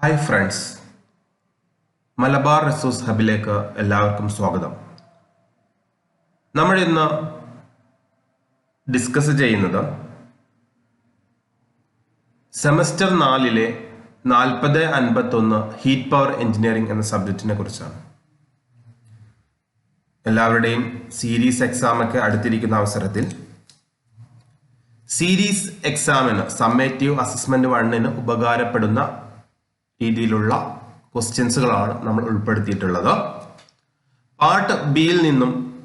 Hi friends Malabar resource ഹബിലേക്ക് എല്ലാവർക്കും സ്വാഗതം. നമ്മൾ ഇന്ന് ഡിസ്കസ് ചെയ്യുന്നത് സെമസ്റ്റർ നാലിലെ നാൽപ്പത് അൻപത്തൊന്ന് ഹീറ്റ് പവർ എഞ്ചിനീയറിംഗ് എന്ന സബ്ജക്റ്റിനെ കുറിച്ചാണ്. എല്ലാവരുടെയും സീരീസ് എക്സാമൊക്കെ അടുത്തിരിക്കുന്ന അവസരത്തിൽ സീരീസ് എക്സാമിന് സമ്മേറ്റീവ് അസസ്മെന്റ് വണ്ണിന് ഉപകാരപ്പെടുന്ന രീതിയിലുള്ള ക്വസ്റ്റ്യൻസുകളാണ് നമ്മൾ ഉൾപ്പെടുത്തിയിട്ടുള്ളത്. പാർട്ട് ബിയിൽ നിന്നും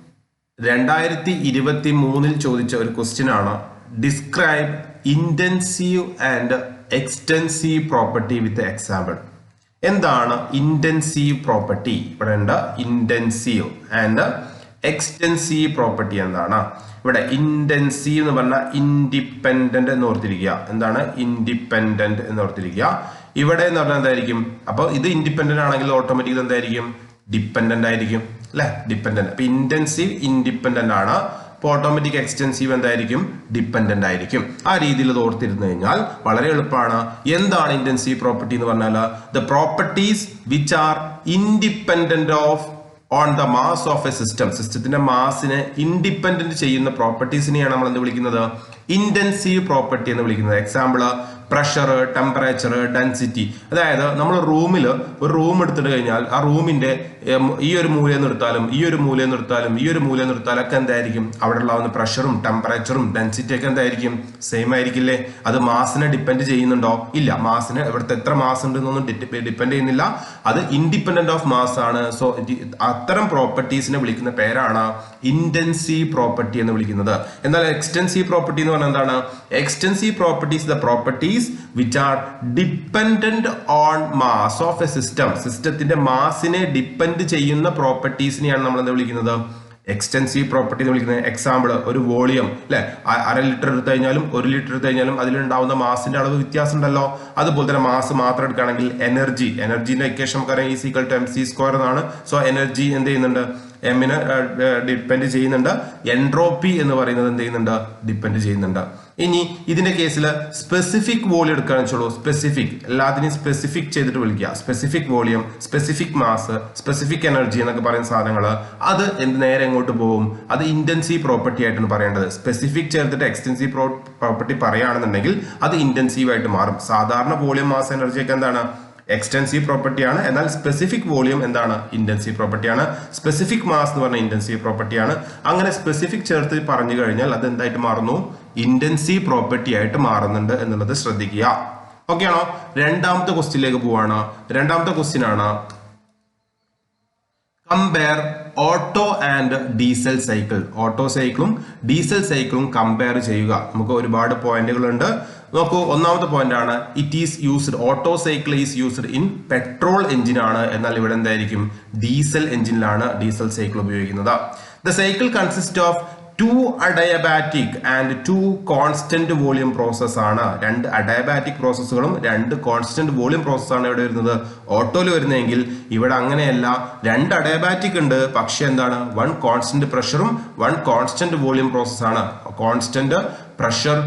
രണ്ടായിരത്തി ഇരുപത്തി മൂന്നിൽ ചോദിച്ച ഒരു ക്വസ്റ്റ്യൻ ആണ് describe intensive and extensive property with example എന്താണ് ഇന്റൻസീവ് പ്രോപ്പർട്ടി ഇവിടെ ഉണ്ട് ഇന്റൻസീവ് ആൻഡ് എക്സ്റ്റൻസീവ് പ്രോപ്പർട്ടി എന്താണ്. ഇവിടെ ഇന്റൻസീവ് എന്ന് പറഞ്ഞാൽ ഇൻഡിപെൻഡന്റ് എന്ന് ഓർത്തിരിക്കുക. എന്താണ്? ഇൻഡിപെൻഡന്റ് എന്ന് ഓർത്തിരിക്കുക. ഇവിടെ എന്ന് പറഞ്ഞാൽ എന്തായിരിക്കും? അപ്പോൾ ഇത് ഇൻഡിപെൻഡന്റ് ആണെങ്കിൽ ഓട്ടോമാറ്റിക് എന്തായിരിക്കും? ഡിപ്പെൻഡന്റ് ആയിരിക്കും. അല്ലെ? ഡിപ്പെൻഡന്റ് അപ്പൊ ഇന്റൻസീവ് ഇൻഡിപെൻഡന്റ് ആണ്. അപ്പോൾ ഓട്ടോമാറ്റിക് എക്സ്റ്റൻസീവ് എന്തായിരിക്കും? ഡിപ്പെൻഡന്റ് ആയിരിക്കും. ആ രീതിയിൽ ഓർത്തിരുന്നു കഴിഞ്ഞാൽ വളരെ എളുപ്പമാണ്. എന്താണ് ഇന്റൻസീവ് പ്രോപ്പർട്ടി എന്ന് പറഞ്ഞാൽ the properties which are independent of on the mass of a system സിസ്റ്റത്തിന്റെ മാസിനെ ഇൻഡിപെൻഡന്റ് ചെയ്യുന്ന പ്രോപ്പർട്ടീസിനെയാണ് നമ്മൾ എന്ത് വിളിക്കുന്നത്? ഇന്റൻസീവ് പ്രോപ്പർട്ടി എന്ന് വിളിക്കുന്നത്. എക്സാമ്പിൾ പ്രഷർ ടെമ്പറേച്ചർ ഡെൻസിറ്റി അതായത് നമ്മൾ റൂമിൽ ഒരു റൂം എടുത്തിട്ട് കഴിഞ്ഞാൽ ആ റൂമിന്റെ ഈ ഒരു മൂലയിൽ നിർത്താലും ഈ ഒരു മൂലയിൽ നിർത്താലും ഈ ഒരു മൂലയിൽ നിർത്താലും ഒക്കെ എന്തായിരിക്കും? അവിടെ ഉള്ള പ്രഷറും ടെമ്പറേച്ചറും ഡെൻസിറ്റി ഒക്കെ എന്തായിരിക്കും? സെയിം ആയിരിക്കില്ലേ? അത് മാസിനെ ഡിപ്പെൻഡ് ചെയ്യുന്നുണ്ടോ? ഇല്ല. മാസിന് ഇവിടുത്തെ എത്ര മാസ് ഉണ്ടെന്നൊന്നും ഡിപ്പെൻഡ് ചെയ്യുന്നില്ല. അത് ഇൻഡിപെൻഡന്റ് ഓഫ് മാസ് ആണ്. സോ അത്തരം പ്രോപ്പർട്ടീസിനെ വിളിക്കുന്ന പേരാണ് ഇന്റൻസീവ് പ്രോപ്പർട്ടി എന്ന് വിളിക്കുന്നത്. എന്നാൽ എക്സ്റ്റൻസീവ് പ്രോപ്പർട്ടി എന്ന് പറഞ്ഞാൽ എന്താണ്? Extensive properties the properties which are dependent on mass of a system സിസ്റ്റത്തിന്റെ മാസിനെ ഡിപ്പെൻഡ് ചെയ്യുന്ന പ്രോപ്പർട്ടീസിനെയാണ് നമ്മൾ എന്താ വിളിക്കുന്നത്? എക്സ്റ്റൻസീവ് പ്രോപ്പർട്ടി എന്ന് വിളിക്കുന്നത്. എക്സാമ്പിൾ ഒരു വോളിയം അല്ലെ അര ലിറ്റർ എടുത്തു കഴിഞ്ഞാലും ഒരു ലിറ്റർ എടുത്തു കഴിഞ്ഞാലും അതിലുണ്ടാവുന്ന മാസിന്റെ അളവ് വ്യത്യാസം ഉണ്ടല്ലോ അതുപോലെ തന്നെ മാസ് മാത്രം എടുക്കുകയാണെങ്കിൽ എനർജി എനർജിന്റെ ഇക്വേഷൻ നമുക്കറിയാം. E is equal to M C square എന്നാണ്. സോ എനർജി എന്ത് ചെയ്യുന്നുണ്ട്? എമ്മിന് ഡിപ്പെൻഡ് ചെയ്യുന്നുണ്ട്. എൻട്രോപ്പി എന്ന് പറയുന്നത് എന്ത് ചെയ്യുന്നുണ്ട്? ഡിപ്പെൻഡ് ചെയ്യുന്നുണ്ട്. ഇനി ഇതിന്റെ കേസിൽ സ്പെസിഫിക് വോളിയം എടുക്കുകയാണെന്ന് വെച്ചോളൂ. സ്പെസിഫിക് എല്ലാത്തിനെയും സ്പെസിഫിക് ചെയ്തിട്ട് വിളിക്കുക. Specific volume specific mass specific energy എന്നൊക്കെ പറയുന്ന സാധനങ്ങൾ അത് എന്ത് നേരെ എങ്ങോട്ട് പോകും? അത് ഇന്റൻസീവ് പ്രോപ്പർട്ടി ആയിട്ടാണ് പറയേണ്ടത്. സ്പെസിഫിക് ചേർത്തിട്ട് എക്സ്റ്റൻസീവ് പ്രോപ്പർട്ടി പറയുകയാണെന്നുണ്ടെങ്കിൽ അത് ഇന്റൻസീവ് ആയിട്ട് മാറും. സാധാരണ വോളിയം മാസ് എനർജി ഒക്കെ എന്താണ്? എക്സ്റ്റൻസീവ് പ്രോപ്പർട്ടിയാണ് എന്നാൽ സ്പെസിഫിക് വോളിയം എന്താണ്? ഇന്റൻസീവ് പ്രോപ്പർട്ടിയാണ് സ്പെസിഫിക് മാസ് എന്ന് പറഞ്ഞ ഇന്റൻസീവ് പ്രോപ്പർട്ടിയാണ് അങ്ങനെ സ്പെസിഫിക് ചേർത്ത് പറഞ്ഞു കഴിഞ്ഞാൽ അത് എന്തായിട്ട് മാറുന്നു? ഇന്റൻസീവ് പ്രോപ്പർട്ടി ആയിട്ട് മാറുന്നുണ്ട് എന്നുള്ളത് ശ്രദ്ധിക്കുക. ഓക്കെ ആണോ? രണ്ടാമത്തെ ക്വസ്റ്റ്യനിലേക്ക് പോവാണ്. രണ്ടാമത്തെ ക്വസ്റ്റ്യൻ ആണ് compare Otto and diesel cycle Otto സൈക്കിളും ഡീസൽ സൈക്കിളും കമ്പയർ ചെയ്യുക. നമുക്ക് ഒരുപാട് പോയിന്റുകൾ ഉണ്ട് നോക്കൂ ഒന്നാമത്തെ പോയിന്റ് ആണ് it is used Otto cycle is used in petrol engine ആണ്. എന്നാൽ ഇവിടെ എന്തായിരിക്കും? ഡീസൽ എഞ്ചിനിലാണ് ഡീസൽ സൈക്കിൾ ഉപയോഗിക്കുന്നത്. The cycle consist of two adiabatic and two constant volume process ആണ്. രണ്ട് അഡയബാറ്റിക് പ്രോസസ്സുകളും രണ്ട് കോൺസ്റ്റന്റ് വോളിയം പ്രോസസ് ആണ് ഇവിടെ വരുന്നത്. ഓട്ടോയിൽ വരുന്നതെങ്കിൽ ഇവിടെ അങ്ങനെയല്ല. രണ്ട് അഡയബാറ്റിക് ഉണ്ട്. പക്ഷെ എന്താണ്? വൺ കോൺസ്റ്റന്റ് പ്രഷറും വൺ കോൺസ്റ്റന്റ് വോളിയം പ്രോസസ് ആണ്. കോൺസ്റ്റന്റ് പ്രഷർ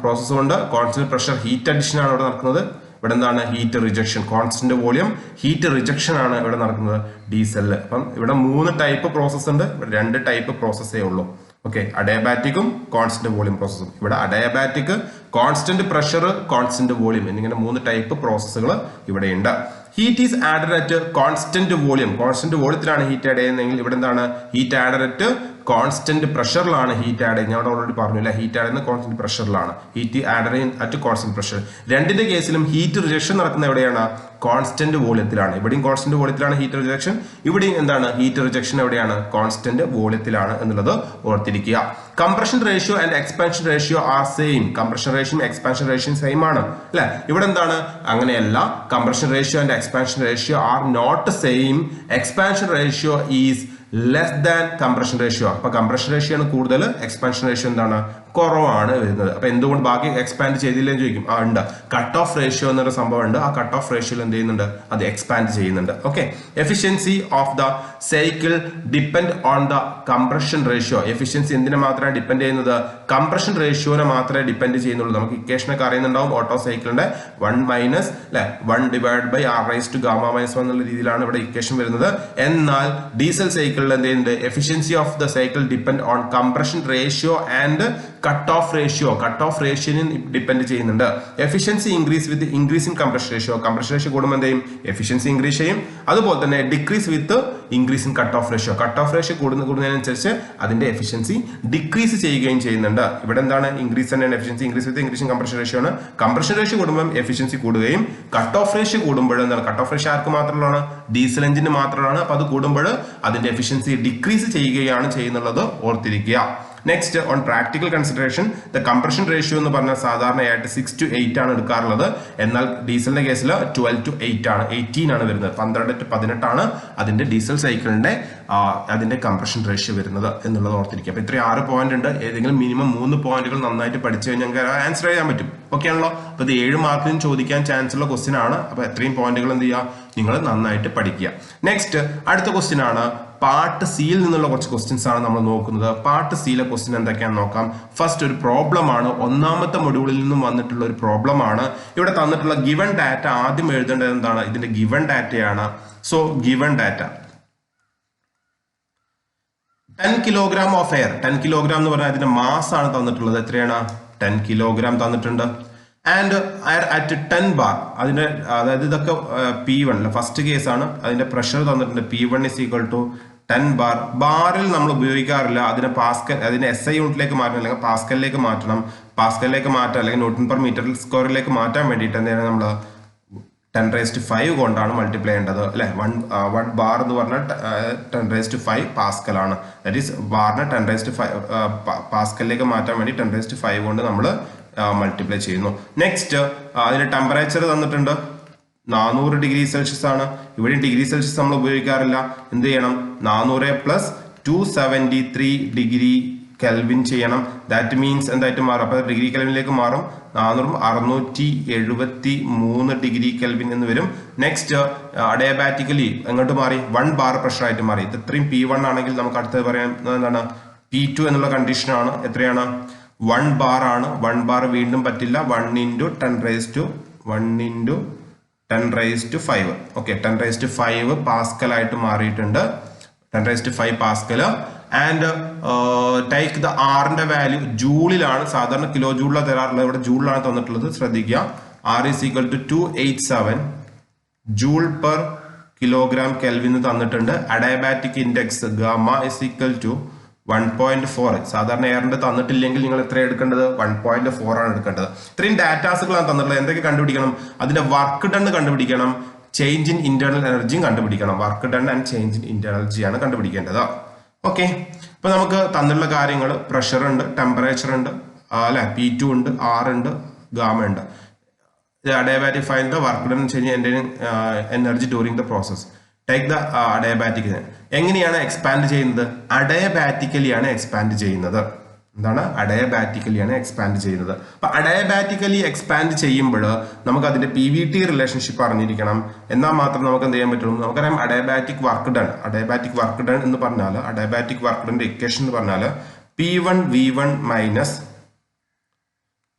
പ്രോസസ് കൊണ്ട് കോൺസ്റ്റന്റ് പ്രഷർ ഹീറ്റ് അഡിഷൻ ആണ് ഇവിടെ നടക്കുന്നത്. ഇവിടെ എന്താണ്? Heat rejection constant volume heat rejection ആണ് ഇവിടെ നടക്കുന്നത്. ഡീസലിൽ അപ്പം ഇവിടെ മൂന്ന് ടൈപ്പ് പ്രോസസ്സ് ഉണ്ട്. രണ്ട് ടൈപ്പ് പ്രോസസ്സേ ഉള്ളൂ. ഓക്കെ അഡയബാറ്റിക്കും കോൺസ്റ്റന്റ് വോളിയം പ്രോസസ്സും ഇവിടെ adiabatic constant pressure constant volume എന്നിങ്ങനെ മൂന്ന് ടൈപ്പ് പ്രോസസ്സുകൾ ഇവിടെ ഉണ്ട്. Heat is added at constant volume constant വോളിയത്തിലാണ് heat add ചെയ്യുന്നതെങ്കിൽ ഇവിടെ എന്താണ്? ഹീറ്റ് ആഡഡ് അറ്റ് കോൺസ്റ്റന്റ് പ്രഷറിലാണ് ഹീറ്റ് ആഡ് ഞാൻ ഓൾറെഡി പറഞ്ഞു അല്ലെ? Heat add constant പ്രഷറിലാണ് heat add at constant pressure രണ്ടിന്റെ കേസിലും ഹീറ്റ് റിജക്ഷൻ നടക്കുന്ന എവിടെയാണ്? കോൺസ്റ്റന്റ് വോളിയത്തിലാണ്. ഇവിടെയും കോൺസ്റ്റന്റ് വോളിയത്തിലാണ് ഹീറ്റ് റിജക്ഷൻ ഇവിടെയും എന്താണ്? ഹീറ്റ് റിജക്ഷൻ എവിടെയാണ്? കോൺസ്റ്റന്റ് വോളിയത്തിലാണ് എന്നുള്ളത് ഓർത്തിരിക്കുക. Compression ratio and expansion ratio are same compression ratio expansion ratio same ആണ്. അല്ലെ? ഇവിടെ എന്താണ്? അങ്ങനെയല്ല. Compression ratio and expansion ratio are not same expansion ratio is less than compression ratio അപ്പൊ കംപ്രഷൻ റേഷ്യോ ആണ് കൂടുതൽ എക്സ്പാൻഷൻ റേഷ്യോ എന്താണ്? കുറവാണ് വരുന്നത്. അപ്പൊ എന്തുകൊണ്ട് ബാക്കി എക്സ്പാൻഡ് ചെയ്തില്ലെന്ന് ചോദിക്കും. ആ ഉണ്ട്. കട്ട് ഓഫ് റേഷ്യോ എന്നൊരു സംഭവം ഉണ്ട്. ആ കട്ട് ഓഫ് റേഷ്യോ എന്ത് ചെയ്യുന്നുണ്ട്? അത് എക്സ്പാൻഡ് ചെയ്യുന്നുണ്ട്. Okay efficiency of the cycle depend on the compression ratio efficiency എന്തിനെ മാത്രമാണ് ഡിപ്പെൻഡ് ചെയ്യുന്നത്? കംപ്രഷൻ റേഷ്യോനെ മാത്രമേ ഡിപ്പെൻഡ് ചെയ്യുന്നുള്ളൂ. നമുക്ക് ഇക്വേഷനൊക്കെ അറിയുന്നുണ്ടാവും. ഓട്ടോ സൈക്കിളിന്റെ വൺ മൈനസ് അല്ലെ one divide by R raise to gamma minus one എന്നുള്ള രീതിയിലാണ് ഇവിടെ ഇക്വേഷൻ വരുന്നത്. എന്നാൽ ഡീസൽ സൈക്കിളിൽ എന്ത് ചെയ്യുന്നുണ്ട്? Efficiency of the cycle depend on compression ratio and cut off ratio cut off റേഷ്യോനെ depend ചെയ്യുന്നുണ്ട്. Efficiency increase with increase in compression ratio compression ratio കൂടുമ്പോൾ എന്ത് ചെയ്യും? എഫിഷ്യൻസി ഇൻക്രീസ് ചെയ്യും. അതുപോലെ തന്നെ decrease with increase in cut off ratio cut off ratio കൂടുന്ന കൂടുന്നതിനനുസരിച്ച് അതിന്റെ എഫിഷ്യൻസി ഡിക്രീസ് ചെയ്യുകയും ചെയ്യുന്നുണ്ട്. ഇവിടെ എന്താണ്? ഇൻക്രീസ് തന്നെയാണ് efficiency increase with increase in compression ratio ആണ്. കംപ്രഷൻ റേഷ്യോ കൂടുമ്പോൾ എഫിഷ്യൻസി കൂടുകയും കട്ട് ഓഫ് റേഷ്യോ കൂടുമ്പോൾ എന്താണ്? കട്ട് ഓഫ് റേഷ്യോ ആർക്ക് മാത്രമുള്ളതാണ്? ഡീസൽ എഞ്ചിന് മാത്രമാണ് അപ്പോൾ അത് കൂടുമ്പോൾ അതിന്റെ എഫിഷ്യൻസി ഡിക്രീസ് ചെയ്യുകയാണ് ചെയ്യുന്നുള്ളത് ഓർത്തിരിക്കുക. Next on practical consideration the compression ratio എന്ന് പറഞ്ഞാൽ സാധാരണയായിട്ട് സിക്സ് ടു എയ്റ്റ് ആണ് എടുക്കാറുള്ളത്. എന്നാൽ ഡീസലിന്റെ കേസിൽ ട്വൽവ് ടു എയ്റ്റ് ആണ് എയ്റ്റീൻ ആണ് വരുന്നത്. പന്ത്രണ്ട് ടു പതിനെട്ടാണ് അതിന്റെ ഡീസൽ സൈക്കിളിന്റെ അതിന്റെ കംപ്രഷൻ റേഷ്യോ വരുന്നത് എന്നുള്ളത് ഓർത്തിരിക്കുക. അപ്പൊ ഇത്രയും ആറ് പോയിന്റ് ഉണ്ട്. ഏതെങ്കിലും മിനിമം മൂന്ന് പോയിന്റുകൾ നന്നായിട്ട് പഠിച്ചു കഴിഞ്ഞാൽ ഞങ്ങൾക്ക് ആൻസർ ചെയ്യാൻ പറ്റും. ഓക്കെ ആണല്ലോ? അപ്പൊ ഇത് ഏഴ് മാർക്കിനും ചോദിക്കാൻ ചാൻസ് ഉള്ള ക്വസ്റ്റ്യൻ ആണ്. അപ്പൊ എത്രയും പോയിന്റുകൾ എന്ത് ചെയ്യുക? നിങ്ങൾ നന്നായിട്ട് പഠിക്കുക. നെക്സ്റ്റ് അടുത്ത ക്വസ്റ്റ്യൻ ആണ്. പാർട്ട് സിയിൽ നിന്നുള്ള കുറച്ച് ക്വസ്റ്റ്യൻസ് ആണ് നമ്മൾ നോക്കുന്നത്. പാർട്ട് സിയിലെ ക്വസ്റ്റ്യൻ എന്തൊക്കെയാണെന്ന് നോക്കാം. ഫസ്റ്റ് ഒരു പ്രോബ്ലം ആണ്. ഒന്നാമത്തെ മൊഡ്യൂളിൽ നിന്നും വന്നിട്ടുള്ള ഒരു പ്രോബ്ലം ആണ്. ഇവിടെ തന്നിട്ടുള്ള ഗിവൺ ഡാറ്റ ആദ്യം എഴുതേണ്ടത് എന്താണ്? ഇതിന്റെ ഗിവൺ ഡാറ്റയാണ് so given data ten kilogram of air ten kilogram എന്ന് പറഞ്ഞാൽ ഇതിന്റെ മാസ് ആണ് തന്നിട്ടുള്ളത്. എത്രയാണ്? ടെൻ കിലോഗ്രാം തന്നിട്ടുണ്ട്. ആൻഡ് അറ്റ് ടെൻ ബാർ അതിന്റെ അതായത് ഇതൊക്കെ പി വൺ ഫസ്റ്റ് കേസ് ആണ് അതിന്റെ പ്രഷർ തന്നിട്ടുണ്ട്. P one is equal to ten bar ബാറിൽ നമ്മൾ ഉപയോഗിക്കാറില്ല. അതിനെ പാസ്കൽ അതിനെ എസ് ഐ യൂണിറ്റിലേക്ക് മാറ്റണം. അല്ലെങ്കിൽ പാസ്കലിലേക്ക് മാറ്റണം. പാസ്കലിലേക്ക് മാറ്റാം. അല്ലെങ്കിൽ ന്യൂട്ടൺ പെർ മീറ്റർ സ്ക്വയറിലേക്ക് മാറ്റാൻ വേണ്ടിയിട്ട് എന്താണ് നമ്മൾ ടെൻ റേസ്റ്റ് ഫൈവ് കൊണ്ടാണ് മൾട്ടിപ്ലൈ ചെയ്യേണ്ടത്. അല്ലെ? വൺ വൺ ബാർ എന്ന് പറഞ്ഞാൽ ടെൻ റേസ്റ്റ് ഫൈവ് പാസ്കൽ ആണ്. ദാറ്റ് ഈസ് ബാറിനെ ടെൻ റേസ്റ്റ് ഫൈവ് പാസ്കലിലേക്ക് മാറ്റാൻ വേണ്ടി ടെൻ റേസ്റ്റ് ഫൈവ് കൊണ്ട് നമ്മൾ മൾട്ടിപ്ലൈ ചെയ്യുന്നു. നെക്സ്റ്റ് അതിന്റെ ടെമ്പറേച്ചർ തന്നിട്ടുണ്ട്. നാനൂറ് ഡിഗ്രി സെൽഷ്യസ് ആണ്. ഇവിടെ ഡിഗ്രി സെൽഷ്യസ് നമ്മൾ ഉപയോഗിക്കാറില്ല. എന്ത് ചെയ്യണം? നാനൂറ് plus two seventy three degree kelvin ചെയ്യണം. ദാറ്റ് മീൻസ് എന്തായിട്ട് മാറും? അപ്പോൾ ഡിഗ്രി കെൽവിനിലേക്ക് മാറും. നാനൂറും അറുന്നൂറ്റി എഴുപത്തി മൂന്ന് ഡിഗ്രി കെൽവിൻ എന്ന് വരും. നെക്സ്റ്റ് അഡയബാറ്റിക്കലി എങ്ങോട്ട് മാറി? വൺ ബാർ പ്രഷർ ആയിട്ട് മാറി. ഇത് ഇത്രയും പി വൺ ആണെങ്കിൽ നമുക്ക് അടുത്തത് പറയാൻ എന്താണ്? പി ടു എന്നുള്ള കണ്ടീഷനാണ് എത്രയാണ്? വൺ ബാർ ആണ്. വൺ ബാർ വീണ്ടും പറ്റില്ല. One into ten raise to one into ten raise to five okay ten raise to five pascal ആയിട്ട് മാറിയിട്ടുണ്ട്. Ten raise to five pascal and take the ആറിന്റെ value ജൂളിലാണ്. സാധാരണ കിലോ ജൂളിലാണ് തരാറുള്ളത്. ഇവിടെ ജൂളിലാണ് തന്നിട്ടുള്ളത്. ശ്രദ്ധിക്കുക. R is equal to two eight seven joule per kilogram കെൽവിന്ന് തന്നിട്ടുണ്ട്. Adiabatic index gamma is equal to one point four സാധാരണ എയറിന്റെ തന്നിട്ടില്ലെങ്കിൽ നിങ്ങൾ എത്ര എടുക്കേണ്ടത്? വൺ പോയിന്റ് ഫോർ ആണ് എടുക്കേണ്ടത്. ഇത്രയും ഡാറ്റാസുകളാണ് തന്നിട്ടുള്ളത്. എന്തൊക്കെ കണ്ടുപിടിക്കണം? അതിന്റെ വർക്ക് ഡൺ കണ്ടുപിടിക്കണം. ചേഞ്ച് ഇൻ ഇന്റേണൽ എനർജിയും കണ്ടുപിടിക്കണം. Work done and change in internal എനർജിയാണ് കണ്ടുപിടിക്കേണ്ടത്. ഓക്കെ അപ്പൊ നമുക്ക് തന്നിട്ടുള്ള കാര്യങ്ങൾ പ്രഷർ ഉണ്ട് ടെമ്പറേച്ചർ ഉണ്ട് അല്ലെ? പി ടു ഉണ്ട് ആർ ഉണ്ട് ഗാമ ഉണ്ട്. Adiabatic fine the work done change energy during the process take the adiabatic എങ്ങനെയാണ് എക്സ്പാൻഡ് ചെയ്യുന്നത്? അഡയബാറ്റിക്കലിയാണ് എക്സ്പാൻഡ് ചെയ്യുന്നത്. എന്താണ്? അഡയബാറ്റിക്കലിയാണ് എക്സ്പാൻഡ് ചെയ്യുന്നത്. അപ്പൊ അഡയബാറ്റിക്കലി എക്സ്പാൻഡ് ചെയ്യുമ്പോൾ നമുക്ക് അതിന്റെ പി വി ടി റിലേഷൻഷിപ്പ് അറിഞ്ഞിരിക്കണം. എന്നാൽ മാത്രം നമുക്ക് എന്ത് ചെയ്യാൻ പറ്റുള്ളൂ? നമുക്കറിയാം adiabatic work done adiabatic work done എന്ന് പറഞ്ഞാൽ അഡയബാറ്റിക് വർക്ക് ഡൺ ഇക്വേഷൻ എന്ന് പറഞ്ഞാൽ P one V one minus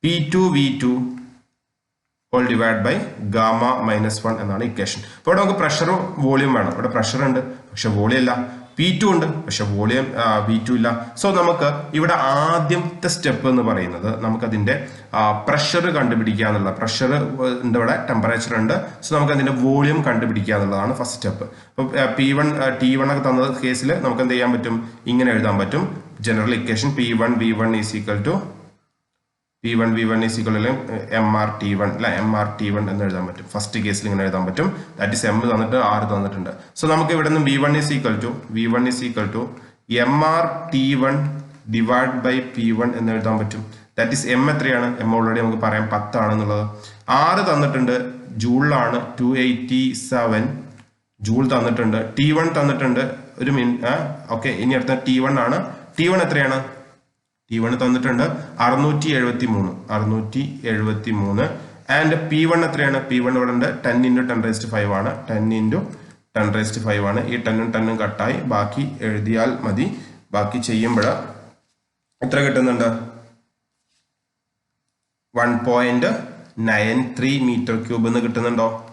P two V two all divide by gamma minus one എന്നാണ് ഇക്വേഷൻ അപ്പോൾ ഇവിടെ നമുക്ക് പ്രഷറും വോളിയം വേണം. ഇവിടെ പ്രഷർ ഉണ്ട് പക്ഷെ വോളിയം ഇല്ല. പി ടു ഉണ്ട് പക്ഷെ വോളിയം പി ടു ഇല്ല. സോ നമുക്ക് ഇവിടെ ആദ്യത്തെ സ്റ്റെപ്പ് എന്ന് പറയുന്നത് നമുക്കതിന്റെ പ്രഷർ കണ്ടുപിടിക്കുക എന്നുള്ള പ്രഷർ ഉണ്ട് ഇവിടെ ടെമ്പറേച്ചർ ഉണ്ട്. സോ നമുക്ക് അതിന്റെ വോളിയം കണ്ടുപിടിക്കുക എന്നുള്ളതാണ് ഫസ്റ്റ് സ്റ്റെപ്പ് അപ്പോൾ പി വൺ ടി വൺ ഒക്കെ തന്ന കേസിൽ നമുക്ക് എന്ത് ചെയ്യാൻ പറ്റും? ഇങ്ങനെ എഴുതാൻ പറ്റും. General equation P one V one is equal to P one V one is equal M R T one അല്ല എം ആർ ടി വൺ എന്ന് എഴുതാൻ പറ്റും. ഫസ്റ്റ് കേസിൽ ഇങ്ങനെ എഴുതാൻ പറ്റും. ദാറ്റ് ഇസ് എം തന്നിട്ട് ആർ തന്നിട്ടുണ്ട്. സോ നമുക്ക് ഇവിടെ നിന്ന് V one is equal to V one is equal to M R T one divide by P one എന്ന് എഴുതാൻ പറ്റും. ദാറ്റ് ഇസ് എം എത്രയാണ്? എം ഓൾറെഡി നമുക്ക് പറയാം പത്താണെന്നുള്ളത്. ആറ് തന്നിട്ടുണ്ട് ജൂളിലാണ് ടു എയ്റ്റി സെവൻ ജൂൾ തന്നിട്ടുണ്ട് ടി വൺ തന്നിട്ടുണ്ട് ഒരു മിനിറ്റ് ഓക്കെ ഇനി അടുത്ത ടി വൺ ആണ്. ടി വൺ എത്രയാണ്? പി വൺ തന്നിട്ടുണ്ട്. അറുന്നൂറ്റി എഴുപത്തി മൂന്ന് അറുന്നൂറ്റി എഴുപത്തി മൂന്ന് ആൻഡ് പി വൺ എത്രയാണ്? പി വൺ ഇവിടെ ഉണ്ട്. Ten into ten raised five ആണ്. Ten into ten raised five ആണ്. ഈ ടെന്നും ടെന്നും കട്ടായി. ബാക്കി എഴുതിയാൽ മതി. ബാക്കി ചെയ്യുമ്പോൾ എത്ര കിട്ടുന്നുണ്ട്? One point nine three metre cube എന്ന് കിട്ടുന്നുണ്ടോ?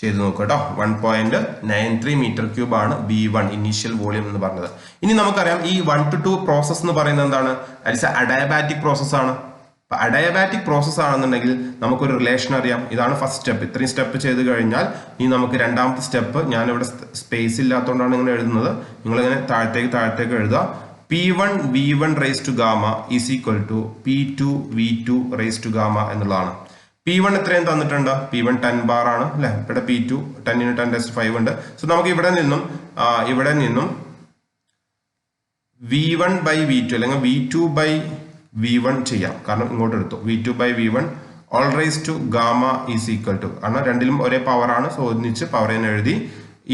ചെയ്ത് നോക്കുക കേട്ടോ one point nine three metre cube ആണ് ബി വൺ ഇനീഷ്യൽ വോളിയം എന്ന് പറഞ്ഞത്. ഇനി നമുക്കറിയാം ഈ വൺ ടു ടു പ്രോസസ് എന്ന് പറയുന്നത് എന്താണ്? അരിച്ച അഡയബാറ്റിക് പ്രോസസ് ആണ്. അഡയബാറ്റിക് പ്രോസസ് ആണെന്നുണ്ടെങ്കിൽ നമുക്കൊരു റിലേഷൻ അറിയാം. ഇതാണ് ഫസ്റ്റ് സ്റ്റെപ്പ് ഇത്രയും സ്റ്റെപ്പ് ചെയ്ത് കഴിഞ്ഞാൽ ഇനി നമുക്ക് രണ്ടാമത്തെ സ്റ്റെപ്പ് ഞാനിവിടെ സ്പേസ് ഇല്ലാത്തതുകൊണ്ടാണ് ഇങ്ങനെ എഴുതുന്നത്. നിങ്ങളിങ്ങനെ താഴത്തേക്ക് താഴത്തേക്ക് എഴുതുക. P one V one raise to gamma is equal to P two V two raise to gamma എന്നുള്ളതാണ്. പി വൺ എത്രയും തന്നിട്ടുണ്ട്. പി വൺ ടെൻ ബാർ ആണ് അല്ലെ? ഇവിടെ പി ടു ടെന്നിന് ടെൻ ടെസ്റ്റ് ഫൈവ് ഉണ്ട്. സോ നമുക്ക് ഇവിടെ നിന്നും ഇവിടെ നിന്നും V one by V two അല്ലെങ്കിൽ V two by V one ചെയ്യാം. കാരണം ഇങ്ങോട്ട് എടുത്തു. V two by V one all raise to gamma is equal to കാരണം രണ്ടിലും ഒരേ പവർ ആണ്. സോ ഒന്നിച്ച് പവർ എന്ന് എഴുതി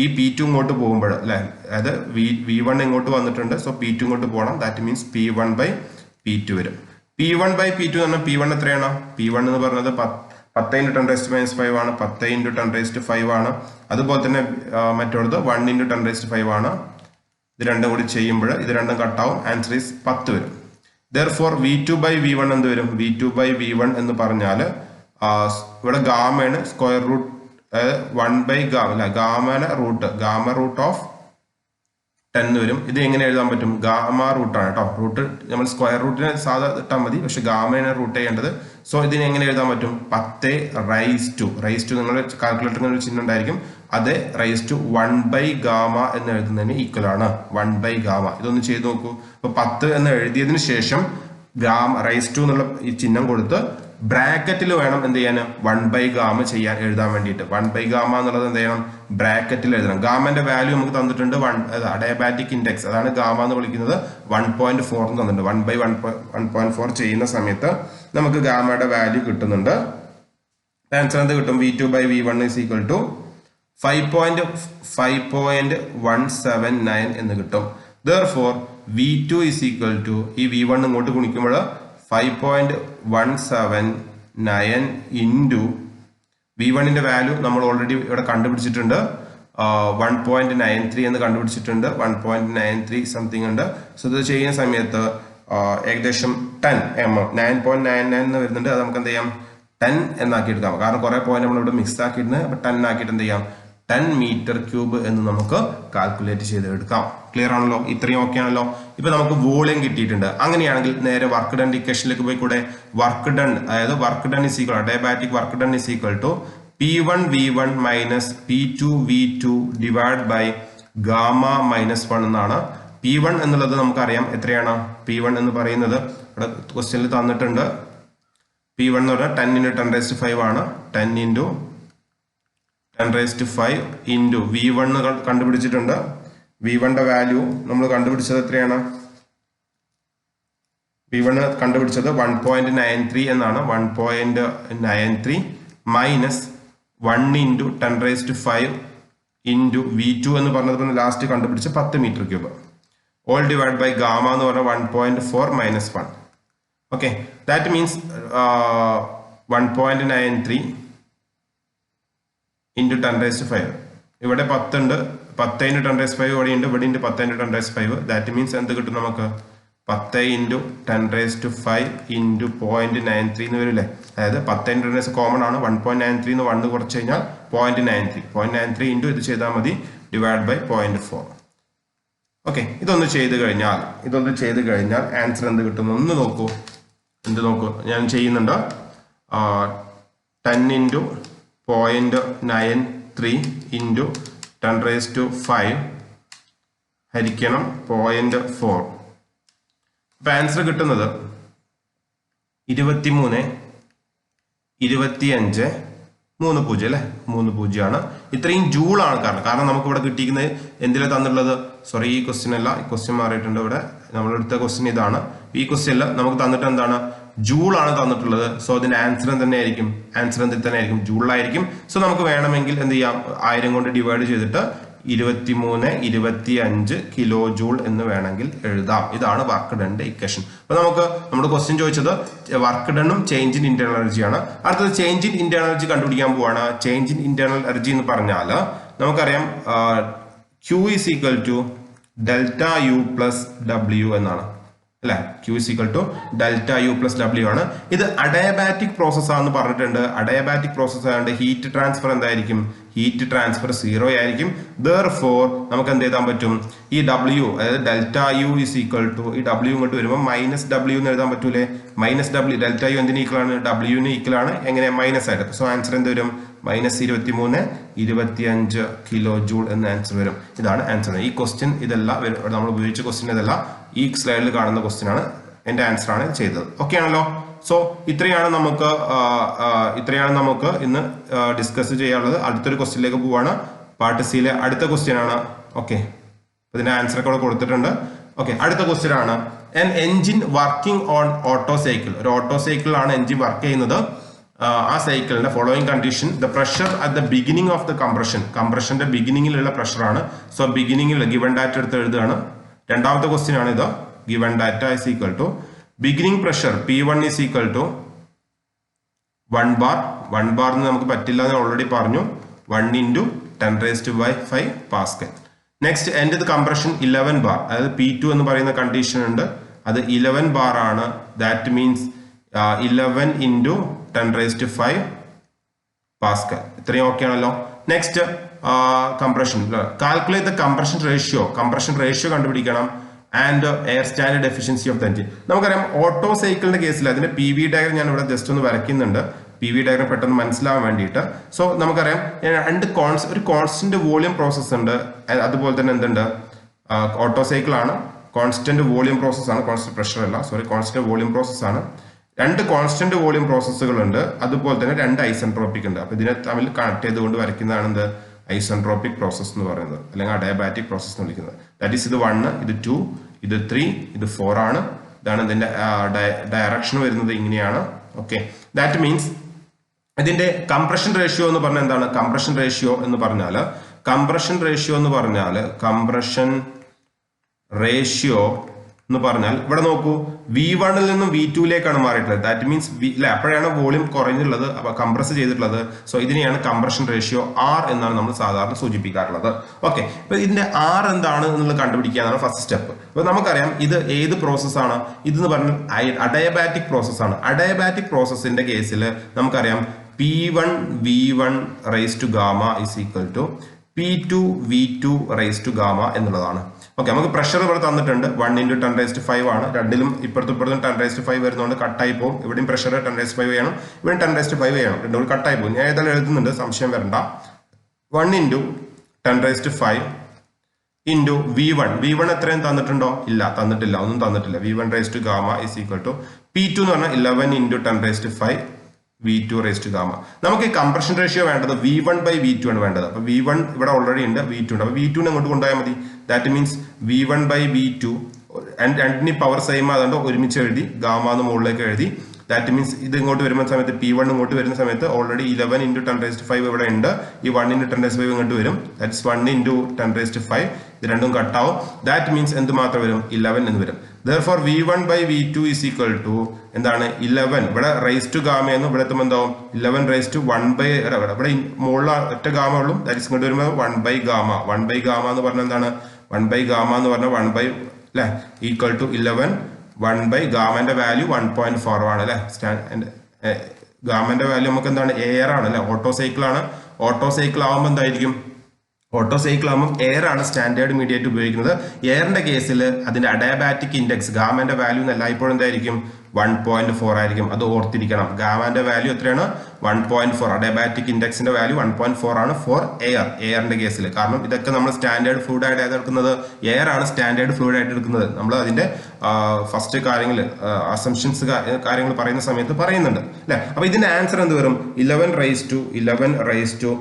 ഈ പി ടു ഇങ്ങോട്ട് പോകുമ്പോൾ അല്ലെ? അതായത് വി വി വൺ ഇങ്ങോട്ട് വന്നിട്ടുണ്ട്. സോ പി ടു ഇങ്ങോട്ട് പോകണം. That means P one by P two വരും. P one by P two എന്ന് പറഞ്ഞാൽ പി വൺ എത്രയാണ്? പി വൺ എന്ന് പറഞ്ഞത് പത്ത് into ten raised minus five ആണ്. പത്ത് ഇന്റു ടെൻ റേസ്റ്റ് ഫൈവ് ആണ്. അതുപോലെ തന്നെ മറ്റുള്ളത് one into ten raised five ആണ്. ഇത് രണ്ടും കൂടി ചെയ്യുമ്പോൾ ഇത് രണ്ടും കട്ടാവും ആൻസർ ഈസ് പത്ത് വരും. Therefore V two by V one എന്ത് വരും? V two by V one എന്ന് പറഞ്ഞാൽ ഇവിടെ ഗാമയാണ് square root one by gamma അല്ല? ഗാമയുടെ root gamma root of ten വരും. ഇത് എങ്ങനെ എഴുതാൻ പറ്റും? ഗാമ റൂട്ടാണ് കേട്ടോ റൂട്ട് നമ്മൾ സ്ക്വയർ റൂട്ടിനെ സാധാ ഇട്ടാൽ മതി. പക്ഷെ ഗാമയാണ് റൂട്ട് ചെയ്യേണ്ടത്. സോ ഇതിനെ എങ്ങനെ എഴുതാൻ പറ്റും? പത്ത് റൈസ് ടു റൈസ് ടു നിങ്ങളുടെ കാൽക്കുലേറ്ററിന് ഒരു ചിഹ്നം ഉണ്ടായിരിക്കും. അത് raise to one by gamma എന്ന് എഴുതുന്നതിന് ഈക്വൽ ആണ്. One by gamma. ഇതൊന്ന് ചെയ്ത് നോക്കൂ. അപ്പൊ പത്ത് എന്ന് എഴുതിയതിന് ശേഷം ഗാമ റൈസ് ടു എന്നുള്ള ഈ ചിഹ്നം കൊടുത്ത് ബ്രാക്കറ്റിൽ വേണം എന്ത് ചെയ്യാൻ വൺ ബൈ ഗാമ ചെയ്യാൻ എഴുതാൻ വേണ്ടിയിട്ട്. വൺ ബൈ ഗാമ എന്നുള്ളത് എന്ത് ചെയ്യണം? ബ്രാക്കറ്റിൽ എഴുതണം. ഗാമന്റെ വാല്യൂ നമുക്ക് തന്നിട്ടുണ്ട് വൺ അഡയബാറ്റിക് ഇൻഡെക്സ് അതാണ് ഗാമ എന്ന് വിളിക്കുന്നത് വൺ പോയിന്റ് ഫോർ എന്ന് തന്നിട്ടുണ്ട്. One by one one point four ചെയ്യുന്ന സമയത്ത് നമുക്ക് ഗാമയുടെ വാല്യൂ കിട്ടുന്നുണ്ട്. ആൻസർ എന്ത് കിട്ടും? V two by V one is equal to five point five point one seven nine എന്ന് കിട്ടും. Therefore V two is equal to ഈ വി വൺ ഇങ്ങോട്ട് ഗുണിക്കുമ്പോൾ five point one seven nine into V വണ്ണിന്റെ value നമ്മൾ already ഇവിടെ കണ്ടുപിടിച്ചിട്ടുണ്ട്. One point nine three എന്ന് കണ്ടുപിടിച്ചിട്ടുണ്ട്. One point nine three something ഉണ്ട്. സോ ഇത് ചെയ്യുന്ന സമയത്ത് ഏകദേശം ten M M nine point nine nine എന്ന് വരുന്നുണ്ട്. അത് നമുക്ക് എന്ത് ചെയ്യാം? ടെൻ എന്നാക്കി എടുക്കാം കാരണം കുറേ പോയിന്റ് നമ്മൾ ഇവിടെ മിക്സ് ആക്കിയിട്ടുണ്ട്. അപ്പൊ ടെൻ ആക്കിയിട്ട് എന്ത് ചെയ്യാം? ടെൻ മീറ്റർ ക്യൂബ് എന്ന് നമുക്ക് കാൽക്കുലേറ്റ് ചെയ്ത് എടുക്കാം ക്ലിയർ ആണല്ലോ? ഇത്രയും ഓക്കെ ആണല്ലോ? ഇപ്പൊ നമുക്ക് വോളിയം കിട്ടിയിട്ടുണ്ട്. അങ്ങനെയാണെങ്കിൽ നേരെ വർക്ക് ഡൺ ഡിക്കഷനിലേക്ക് പോയി കൂടെ വർക്ക് ഡൺ അതായത് work done is equal adiabatic work done is equal to P one V one minus P two V two divide by gamma minus one എന്നാണ്. പി വൺ എന്നുള്ളത് നമുക്കറിയാം. എത്രയാണ്? പി വൺ എന്ന് പറയുന്നത്. ഇവിടെ ക്വസ്റ്റ്യനിൽ തന്നിട്ടുണ്ട്. പി വൺ എന്ന് പറഞ്ഞാൽ ten into ten raised five ആണ്. Ten into ten raised five into V one കണ്ടുപിടിച്ചിട്ടുണ്ട്. V വണ്ണിന്റെ വാല്യൂ നമ്മൾ കണ്ടുപിടിച്ചത് എത്രയാണ്? വി വൺ കണ്ടുപിടിച്ചത് വൺ പോയിന്റ് നയൻ ത്രീ എന്നാണ്. One point nine three minus one into ten raised five into V two എന്ന് പറഞ്ഞത് last കണ്ടുപിടിച്ച പത്ത് metre cube all divide by gamma എന്ന് പറഞ്ഞാൽ one point four minus one okay that means one point nine three into ten raise five ഇവിടെ പത്തുണ്ട് പത്ത് into ten raise five ഇവിടെ ഉണ്ട് ഇവിടെ ഇന്റു പത്ത് into ten raise five that means എന്ത് കിട്ടും നമുക്ക്? പത്ത് into ten raise to five into point nine three എന്ന് വരില്ലേ? അതായത് പത്ത് ഇന്റു ടെൻ റേസ് കോമൺ ആണ്. വൺ പോയിന്റ് നയൻ ത്രീ എന്ന് വണ്ണ് കുറച്ച് കഴിഞ്ഞാൽ point nine three point nine three into ഇത് ചെയ്താൽ മതി. Divide by point four okay ഇതൊന്ന് ചെയ്ത് കഴിഞ്ഞാൽ ഇതൊന്ന് ചെയ്ത് കഴിഞ്ഞാൽ ആൻസർ എന്ത് കിട്ടും? ഒന്ന് നോക്കൂ. എന്ത് നോക്കൂ? ഞാൻ ചെയ്യുന്നുണ്ട്? Ten into point nine three into ten raise to five ഹരിക്കണം പോയിന്റ് ഫോർ അപ്പൊ ആൻസർ കിട്ടുന്നത് ഇരുപത്തിമൂന്ന് ഇരുപത്തിയഞ്ച് മൂന്ന് പൂജ്യം അല്ലെ? മൂന്ന് പൂജ്യമാണ്. ഇത്രയും ജൂളാണ് കാരണം. കാരണം നമുക്ക് ഇവിടെ കിട്ടിയിരിക്കുന്നത് എന്തിലാണ് തന്നിട്ടുള്ളത്? സോറി ഈ ക്വസ്റ്റ്യൻ അല്ല. ഈ ക്വസ്റ്റ്യൻ മാറിയിട്ടുണ്ട് ഇവിടെ. നമ്മളെടുത്ത ക്വസ്റ്റ്യൻ ഇതാണ്. ഈ ക്വസ്റ്റ്യനിൽ നമുക്ക് തന്നിട്ട് എന്താണ്? ജൂളാണ് തന്നിട്ടുള്ളത്. സോ അതിന്റെ ആൻസർ തന്നെ ആയിരിക്കും ആൻസർ എന്തിൽ തന്നെ ആയിരിക്കും ജൂളിലായിരിക്കും. സോ നമുക്ക് വേണമെങ്കിൽ എന്ത് ചെയ്യാം? ആയിരം കൊണ്ട് ഡിവൈഡ് ചെയ്തിട്ട് ഇരുപത്തിമൂന്ന് ഇരുപത്തി അഞ്ച് കിലോ ജൂൾ എന്ന് വേണമെങ്കിൽ എഴുതാം. ഇതാണ് വർക്ക് ഡണ്ട് ഇക്വേഷൻ അപ്പൊ നമുക്ക് നമ്മുടെ ക്വസ്റ്റ്യൻ ചോദിച്ചത് വർക്ക് ഡണ്ണും ചേഞ്ച് ഇൻ ഇന്റേണൽ എനർജിയാണ് അടുത്തത് ചേഞ്ച് ഇൻ ഇന്റേണൽ എനർജി കണ്ടുപിടിക്കാൻ പോവാണ്. ചേഞ്ച് ഇൻ ഇന്റേണൽ എനർജി എന്ന് പറഞ്ഞാൽ നമുക്കറിയാം Q is equal to delta U plus W എന്നാണ്. അല്ലെ? Q is equal to delta U plus W ആണ്. ഇത് അഡയബാറ്റിക് പ്രോസസ് ആണെന്ന് പറഞ്ഞിട്ടുണ്ട്. അഡയബാറ്റിക് പ്രോസസ് ആയതുകൊണ്ട് ഹീറ്റ് ട്രാൻസ്ഫർ എന്തായിരിക്കും? ഹീറ്റ് ട്രാൻസ്ഫർ സീറോ ആയിരിക്കും. ദർ ഫോർ നമുക്ക് എന്ത് ചെയ്താൻ പറ്റും? ഈ ഡബ്ല്യു അതായത് delta U is equal to ഈ ഡബ്ല്യു ഇങ്ങോട്ട് വരുമ്പോൾ മൈനസ് ഡബ്ല്യു എന്ന് എഴുതാൻ പറ്റൂലേ? മൈനസ് ഡബ്ല്യു ഡെൽറ്റ യു എന്തിന് ഈക്വൽ ആണ്? ഡബ്ല്യുവിന് ആണ്. എങ്ങനെ? മൈനസ് ആയിട്ട്. സോ ആൻസർ എന്ത് വരും? മൈനസ് ഇരുപത്തി മൂന്ന് ഇരുപത്തിയഞ്ച് കിലോ ജൂൾ എന്ന ആൻസർ വരും. ഇതാണ് ആൻസർ ഈ ക്വസ്റ്റ്യൻ ഇതെല്ലാം നമ്മൾ ഉപയോഗിച്ച ക്വസ്റ്റ്യൻ ഇതെല്ലാം ഈ സ്ലൈഡിൽ കാണുന്ന ക്വസ്റ്റ്യൻ ആണ് എന്റെ ആൻസർ ആണ് ചെയ്തത്. ഓക്കെ ആണല്ലോ? സോ ഇത്രയാണ് നമുക്ക് ഇത്രയാണ് നമുക്ക് ഇന്ന് ഡിസ്കസ് ചെയ്യാനുള്ളത്. അടുത്തൊരു ക്വസ്റ്റ്യനിലേക്ക് പോവാണ്. പാർട്ട് സിയിലെ അടുത്ത ക്വസ്റ്റ്യൻ ആണ് ഓക്കെ ഇതിന്റെ ആൻസർ ഒക്കെ ഇവിടെ കൊടുത്തിട്ടുണ്ട്. ഓക്കെ അടുത്ത ക്വസ്റ്റ്യൻ ആണ് an engine working on Otto cycle ഒരു ഓട്ടോ സൈക്കിളിലാണ് എൻജിൻ വർക്ക് ചെയ്യുന്നത്. ആ സൈക്കിളിന്റെ following condition the pressure at the beginning of the compression കംപ്രഷന്റെ ബിഗിനിങ്ങിലുള്ള പ്രഷറാണ് സോ ബിഗിനിങ്ങിൽ ഗിവൻ ഡാറ്റ എടുത്ത് എഴുതുകയാണ്. രണ്ടാമത്തെ ക്വസ്റ്റ്യൻ ആണ് ഇത്. Given data is equal to beginning pressure P one is equal to one bar one bar എന്ന് നമുക്ക് പറ്റില്ല എന്ന് ഓൾറെഡി പറഞ്ഞു. One into ten raise to by five pascal next എന്റെ ഇത് കംപ്രഷൻ ഇലവൻ ബാർ അതായത് പി ടു എന്ന് പറയുന്ന കണ്ടീഷൻ ഉണ്ട്. അത് ഇലവൻ ബാർ ആണ്. That means eleven into ten raise to five pascal ഇത്രയും ഓക്കെ ആണല്ലോ. Next compression calculate the compression ratio compression ratio കണ്ടുപിടിക്കണം and air standard efficiency of the engine നമുക്കറിയാം ഓട്ടോ സൈക്കിളിന്റെ കേസിൽ അതിന്റെ പി വി ഡയഗ്രം ഞാൻ ഇവിടെ ജസ്റ്റ് ഒന്ന് വരയ്ക്കുന്നുണ്ട്. പി വി ഡയഗ്രം പെട്ടെന്ന് മനസ്സിലാവാൻ വേണ്ടിയിട്ട്. സോ നമുക്കറിയാം രണ്ട് കോൺസ് ഒരു കോൺസ്റ്റന്റ് വോളിയം പ്രോസസ് ഉണ്ട്. അതുപോലെ തന്നെ എന്തുണ്ട്? ഓട്ടോ സൈക്കിൾ ആണ്. കോൺസ്റ്റന്റ് വോളിയം പ്രോസസ് ആണ്. കോൺസ്റ്റന്റ് പ്രഷർ അല്ല. സോറി കോൺസ്റ്റന്റ് വോളിയം പ്രോസസ് ആണ്. രണ്ട് കോൺസ്റ്റന്റ് വോളിയം പ്രോസസ്സുകൾ ഉണ്ട് അതുപോലെ തന്നെ രണ്ട് ഐസൻട്രോപ്പിക് ഉണ്ട്. അപ്പൊ ഇതിനെ തമ്മിൽ കണക്ട് ചെയ്തുകൊണ്ട് വരയ്ക്കുന്നതാണ് എന്ത് ഐസെൻട്രോപ്പിക് പ്രോസസ് എന്ന് പറയുന്നത്. അല്ലെങ്കിൽ അഡയബാറ്റിക് പ്രോസസ് എന്ന് വിളിക്കുന്നത്. ദാറ്റ് ഈസ് ഇത് വണ്ണ് ഇത് ടു ഇത് ത്രീ ഇത് ഫോർ ആണ്. ഇതാണ് ഇതിന്റെ ഡയറക്ഷൻ വരുന്നത് ഇങ്ങനെയാണ്. ഓക്കെ ദാറ്റ് മീൻസ് ഇതിന്റെ കംപ്രഷൻ റേഷ്യോ എന്ന് പറഞ്ഞാൽ എന്താണ്? കംപ്രഷൻ റേഷ്യോ എന്ന് പറഞ്ഞാൽ കംപ്രഷൻ റേഷ്യോ എന്ന് പറഞ്ഞാൽ കംപ്രഷൻ റേഷ്യോ എന്ന് പറഞ്ഞാൽ ഇവിടെ നോക്കൂ വി വണ്ണിൽ നിന്നും വി ടുയിലേക്കാണ് മാറിയിട്ടുള്ളത്. ദാറ്റ് മീൻസ് വി അല്ലെ അപ്പോഴാണ് വോളിയം കുറഞ്ഞിട്ടുള്ളത് അപ്പൊ കംപ്രസ് ചെയ്തിട്ടുള്ളത്. സോ ഇതിനെയാണ് കംപ്രഷൻ റേഷ്യോ ആർ എന്നാണ് നമ്മൾ സാധാരണ സൂചിപ്പിക്കാറുള്ളത്. ഓക്കെ അപ്പൊ ഇതിന്റെ ആർ എന്താണ് എന്നുള്ളത് കണ്ടുപിടിക്കുക എന്നാണ് ഫസ്റ്റ് സ്റ്റെപ്പ് അപ്പൊ നമുക്കറിയാം ഇത് ഏത് പ്രോസസ്സാണ് ഇതെന്ന് പറഞ്ഞാൽ അഡയബാറ്റിക് പ്രോസസ്സാണ് അഡയബാറ്റിക് പ്രോസസ്സിന്റെ കേസിൽ നമുക്കറിയാം P one V one raise to gamma is equal to P two V two raise to gamma എന്നുള്ളതാണ്. ഓക്കെ നമുക്ക് പ്രഷർ ഇവിടെ തന്നിട്ടുണ്ട്. One into ten raise to five ആണ്. രണ്ടിലും ഇപ്പുറത്തും ഇപ്പുറത്തും ടെൻ റേസ് ടു ഫൈവ് വരുന്നതുകൊണ്ട് കട്ടായി പോകും. ഇവിടെയും പ്രഷർ ടെൻ റേസ് ഫൈവ് ചെയ്യണം. ഇവിടെയും ടെൻ റേസ് ടു ഫൈവ് ചെയ്യണം. രണ്ടും കൂടി കട്ടായി പോകും. ഞാൻ ഏതായാലും എഴുതുന്നുണ്ട്. സംശയം വരണ്ട. One into ten raise to five into V one V one എത്രയും തന്നിട്ടുണ്ടോ? ഇല്ല തന്നിട്ടില്ല. ഒന്നും തന്നിട്ടില്ല. V one raise to gamma is equal to P two എന്ന് പറഞ്ഞാൽ eleven into ten raise to five V two raise to gamma നമുക്ക് ഈ കംപ്രഷൻ റേഷ്യോ വേണ്ടത് V one by V two ആണ് വേണ്ടത്. അപ്പോൾ വി വൺ ഇവിടെ ഓൾറെഡി ഉണ്ട്. വി ടു ഉണ്ട്. അപ്പോൾ വി ടു അങ്ങോട്ട് കൊണ്ടുപോയാൽ മതി. That means V one by V two രണ്ടിനി power same ആയതുകൊണ്ട് ഒരുമിച്ച് എഴുതി ഗാമ എന്ന് മുകളിലേക്ക് എഴുതി. ദാറ്റ് മീൻസ് ഇത് ഇങ്ങോട്ട് വരുന്ന സമയത്ത് പി വൺ ഇങ്ങോട്ട് വരുന്ന സമയത്ത് already eleven into ten raised five ഇവിടെ ഉണ്ട്. ഈ one into ten raised five ഇങ്ങോട്ട് വരും. That's one into ten raised five ഇത് രണ്ടും കട്ടാവും ദാറ്റ് മീൻസ് എന്ത് മാത്രം വരും? ഇലവൻ എന്ന് വരും. Therefore V one by V two is equal to എന്താണ്? ഇലവൻ ഇവിടെ റേസ് ടു ഗാമ എന്ന് ഇവിടെ എത്തുമ്പോൾ എന്താവും eleven raise to one by ഇവിടെ മുകളിൽ ഒറ്റ ഗാമ ഉള്ളൂ. ദാറ്റ് ഇസ് ഇങ്ങോട്ട് വരുമ്പോൾ one by gamma one by gamma എന്ന് പറഞ്ഞാൽ എന്താണ്? വൺ ബൈ ഗാമ എന്ന് പറഞ്ഞാൽ വൺ ബൈ അല്ലെ equal to eleven one by ഗാമന്റെ value one point four ആണ് അല്ലെ ഗാമന്റെ വാല്യൂ നമുക്ക് എന്താണ്? എയർ ആണ് അല്ലെ ഓട്ടോ സൈക്കിൾ ആണ്. ഓട്ടോ സൈക്കിൾ ആവുമ്പോൾ എന്തായിരിക്കും? ഓട്ടോ സൈക്കിൾ ആകുമ്പോൾ എയർ ആണ് സ്റ്റാൻഡേർഡ് മീഡിയേറ്റ് ഉപയോഗിക്കുന്നത്. എയറിന്റെ കേസിൽ അതിന്റെ അഡയബാറ്റിക് ഇൻഡെക്സ് ഗാമന്റെ വാല്യൂ എല്ലായ്പ്പോഴും എന്തായിരിക്കും വൺ പോയിന്റ് ഫോർ ആയിരിക്കും. അത് ഓർത്തിരിക്കണം. ഗാമന്റെ വാല്യൂ എത്രയാണ്? വൺ പോയിന്റ് ഫോർ അഡയബാറ്റിക് ഇൻഡെക്സിന്റെ വാല്യൂ വൺ പോയിന്റ് ഫോർ ആണ് ഫോർ എയർ എയറിന്റെ കേസിൽ കാരണം ഇതൊക്കെ നമ്മൾ സ്റ്റാൻഡേർഡ് ഫ്ലൂഡ് ആയിട്ട് എടുക്കുന്നത് എയർ ആണ് സ്റ്റാൻഡേർഡ് ഫ്ലൂഡ് ആയിട്ട് എടുക്കുന്നത്. നമ്മൾ അതിന്റെ ഫസ്റ്റ് കാര്യങ്ങൾ അസംഷൻസ് കാര്യങ്ങൾ പറയുന്ന സമയത്ത് പറയുന്നുണ്ട്. അല്ലെ? അപ്പൊ ഇതിന്റെ ആൻസർ എന്ത് വരും? Eleven raise to eleven raise to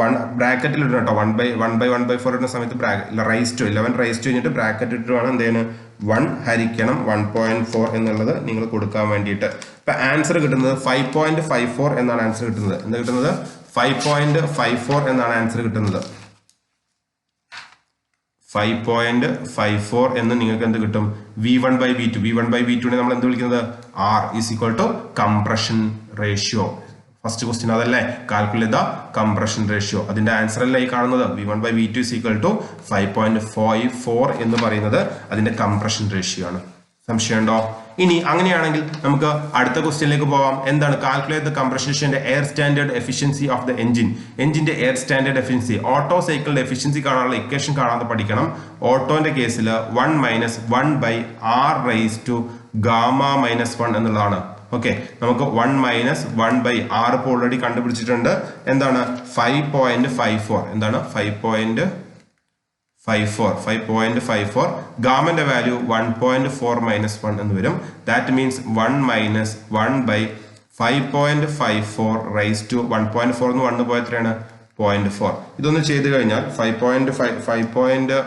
one ബ്രാക്കറ്റിൽ ഇടണം കേട്ടോ. One by one by one by four ഇടുന്ന സമയത്ത് raise to eleven raise to കഴിഞ്ഞിട്ട് ബ്രാക്കറ്റ് ഇട്ടിട്ടാണ് എന്ത് ചെയ്യുന്നത് വൺ ഹരിക്കണം വൺ പോയിന്റ് ഫോർ എന്നുള്ളത് നിങ്ങൾ കൊടുക്കാൻ വേണ്ടിയിട്ട്. ഇപ്പൊ ആൻസർ കിട്ടുന്നത് ഫൈവ് പോയിന്റ് ഫൈവ് ഫോർ എന്നാണ് ആൻസർ കിട്ടുന്നത്. എന്താ കിട്ടുന്നത്? ഫൈവ് പോയിന്റ് ഫൈവ് ഫോർ എന്നാണ് ആൻസർ കിട്ടുന്നത്. ഫൈവ് പോയിന്റ് ഫൈവ് ഫോർ എന്ന് നിങ്ങൾക്ക് എന്ത് കിട്ടും? V one by V two V one by V ടുവിനെ നമ്മൾ എന്ത് വിളിക്കുന്നത്? R is equal to compression ratio first question അതല്ലേ? കാൽക്കുലേറ്റ് ദ കംപ്രഷൻ റേഷ്യോ അതിന്റെ ആൻസർ അല്ലേ ഈ കാണുന്നത്? V one by V two equal to five point five four എന്ന് പറയുന്നത് അതിന്റെ കംപ്രഷൻ റേഷ്യോ ആണ്. സംശയമുണ്ടോ? ഇനി അങ്ങനെയാണെങ്കിൽ നമുക്ക് അടുത്ത ക്വസ്റ്റ്യനിലേക്ക് പോവാം. എന്താണ്? Calculate the കംപ്രഷൻഷന്റെ air standard efficiency of the engine എഞ്ചിന്റെ എയർ സ്റ്റാൻഡേർഡ് എഫിഷ്യൻസി ഓട്ടോ സൈക്കിളിന്റെ എഫിഷ്യൻസി കാണാനുള്ള ഇക്വേഷൻ കാണാതെ പഠിക്കണം. ഓട്ടോന്റെ കേസിൽ one minus one by R raise to gamma minus one എന്നുള്ളതാണ്. ഓക്കെ നമുക്ക് one minus one by R ഇപ്പോൾ ഓൾറെഡി കണ്ടുപിടിച്ചിട്ടുണ്ട്. എന്താണ്? ഫൈവ് പോയിന്റ് ഫൈവ് ഫോർ എന്താണ്? Five point five four five point five four ഗാമന്റെ value one point four minus one എന്ന് വരും. That means one minus one by five point five four raise to one point four എന്ന് one പോയ എത്രയാണ്? Point four ഇതൊന്ന് ചെയ്ത് കഴിഞ്ഞാൽ five point five five point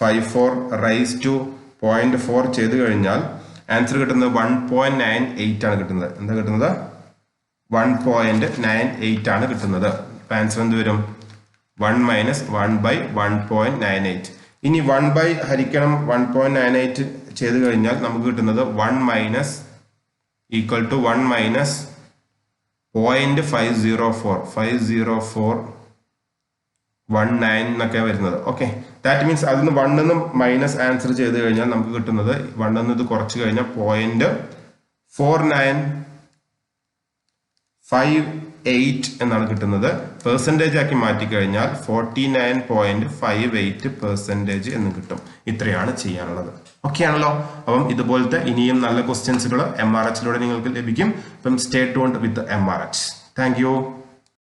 five four raise to point four ചെയ്ത് കഴിഞ്ഞാൽ ആൻസർ കിട്ടുന്നത് വൺ പോയിന്റ് നയൻ എയ്റ്റ് ആണ് കിട്ടുന്നത്. എന്താ കിട്ടുന്നത്? വൺ പോയിന്റ് നയൻ എയ്റ്റ് ആണ് കിട്ടുന്നത്. ആൻസർ എന്ത് വരും? One minus one by one point nine eight ഇനി വൺ ബൈ ഹരിക്കണം വൺ പോയിന്റ് നയൻ എയ്റ്റ് ചെയ്ത് കഴിഞ്ഞാൽ നമുക്ക് കിട്ടുന്നത് one minus equal to one minus point five zero four five zero four one nine എന്നൊക്കെ വരുന്നത്. ഓക്കെ ദാറ്റ് മീൻസ് അതിൽ അതിന് വണ്ണിന്ന് മൈനസ് ആൻസർ ചെയ്ത് കഴിഞ്ഞാൽ നമുക്ക് കിട്ടുന്നത് വണ്ണിന്ന് ഇത് കുറച്ച് കഴിഞ്ഞാൽ point four nine five eight എന്നാണ് കിട്ടുന്നത്. പെർസെന്റേജ് ആക്കി മാറ്റിക്കഴിഞ്ഞാൽ forty nine point five eight percentage എന്ന് കിട്ടും. ഇത്രയാണ് ചെയ്യാനുള്ളത്. ഓക്കെ ആണല്ലോ? അപ്പം ഇതുപോലത്തെ ഇനിയും നല്ല ക്വസ്റ്റ്യൻസുകൾ എം ആർ എച്ചിലൂടെ നിങ്ങൾക്ക് ലഭിക്കും. അപ്പം stay tuned with M R H thank you